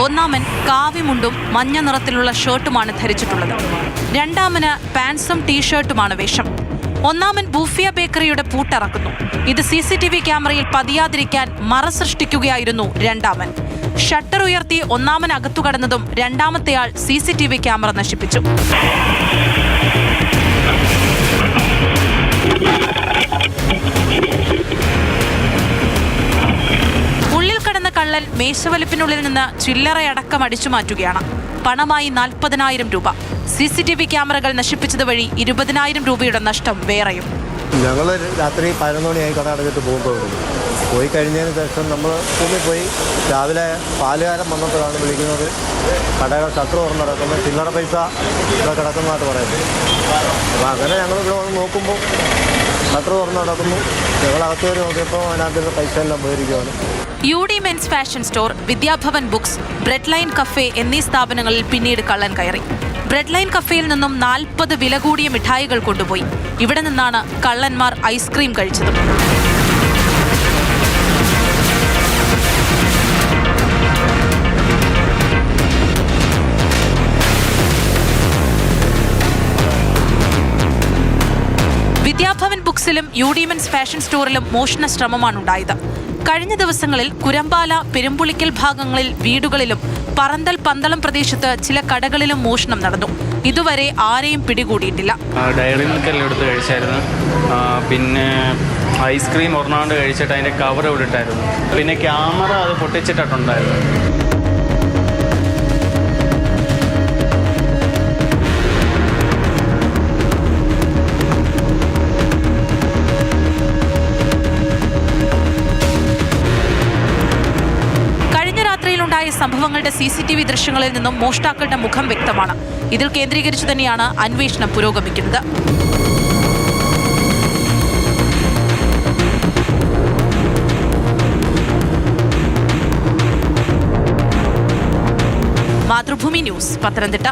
ഒന്നാമൻ കാവിമുണ്ടും മഞ്ഞ നിറത്തിലുള്ള ഷർട്ടുമാണ് ധരിച്ചിട്ടുള്ളത്. രണ്ടാമന് പാൻസും ടീഷർട്ടുമാണ് വേഷം. ഒന്നാമൻ ബൂഫിയ ബേക്കറിയുടെ പൂട്ടിറക്കുന്നു. ഇത് സി സി ടി വി ക്യാമറയിൽ പതിയാതിരിക്കാൻ മറ സൃഷ്ടിക്കുകയായിരുന്നു രണ്ടാമൻ. ഷട്ടർ ഉയർത്തി ഒന്നാമൻ അകത്തു കടന്നതും രണ്ടാമത്തെയാൾ C C T V camera നശിപ്പിച്ചു. കള്ളൻ മേശവലിപ്പിനുള്ളിൽ നിന്ന് ചില്ലറയടക്കം അടിച്ചു മാറ്റുകയാണ്. പണമായി നാൽപ്പതിനായിരം രൂപ. സി സി ടി വി ക്യാമറകൾ നശിപ്പിച്ചത് വഴി ഇരുപതിനായിരം രൂപയുടെ നഷ്ടം വേറെയും. ഞങ്ങൾ രാത്രി പതിനൊന്ന് മണിയായി കട അടച്ചിട്ട് പോകുമ്പോഴും പോയി കഴിഞ്ഞതിന് ശേഷം നമ്മൾ സ്കൂളിൽ പോയി രാവിലെ പാലുകാലം വന്നപ്പോഴാണ് വിളിക്കുന്നത്. കടയുടെ ഷട്ടർ തുറന്ന് കിടക്കുന്നത് ചില്ലറ പൈസ ഇവിടെ കിടക്കുന്നതായിട്ട് പറയുന്നത്. അപ്പോൾ അങ്ങനെ ഞങ്ങൾ ഇവിടെ വന്ന് നോക്കുമ്പോൾ ഷട്ടർ ഞങ്ങളകത്ത് നോക്കിയപ്പോൾ അതിനകത്ത് പൈസ എല്ലാം പോയിരിക്കുകയാണ് U D men's fashion store Vidyabhavan books bread line cafe എന്നീ സ്ഥാപനങ്ങളിൽ പിന്നീട് കള്ളൻ കയറി. ബ്രെഡ് ലൈൻ കഫേയിൽ നിന്നും നാൽപ്പത് വില കൂടിയ മിഠായികൾ കൊണ്ടുപോയി. ഇവിടെ നിന്നാണ് കള്ളന്മാർ ഐസ്ക്രീം കഴിച്ചത്. ബുക്സിലും യുഡിമെൻസ് ഫാഷൻ സ്റ്റോറിലും മോഷണ ശ്രമമാണ് ഉണ്ടായത് കഴിഞ്ഞ ദിവസങ്ങളിൽ കുരമ്പാല പെരുമ്പുളിക്കൽ ഭാഗങ്ങളിൽ വീടുകളിലും പറന്തൽ പന്തളം പ്രദേശത്ത് ചില കടകളിലും മോഷണം നടന്നു. ഇതുവരെ ആരെയും പിടികൂടിയിട്ടില്ല. ഡയറി മിൽക്കെല്ലാം എടുത്ത് കഴിച്ചായിരുന്നു. പിന്നെ ഐസ്ക്രീം ഒരെണ്ണാണ്ട് കഴിച്ചിട്ട് അതിന്റെ കവർ ഇവിടെ ഇട്ടായിരുന്നു. പിന്നെ ക്യാമറ അത് പൊട്ടിച്ചിട്ടുണ്ടായിരുന്നു കഴിഞ്ഞ സംഭവങ്ങളുടെ സി സി ടി വി ദൃശ്യങ്ങളിൽ നിന്നും മോഷ്ടാക്കളുടെ മുഖം വ്യക്തമാണ്. ഇതിൽ കേന്ദ്രീകരിച്ചു തന്നെയാണ് അന്വേഷണം പുരോഗമിക്കുന്നത്. മാതൃഭൂമി ന്യൂസ് പത്തനംതിട്ട.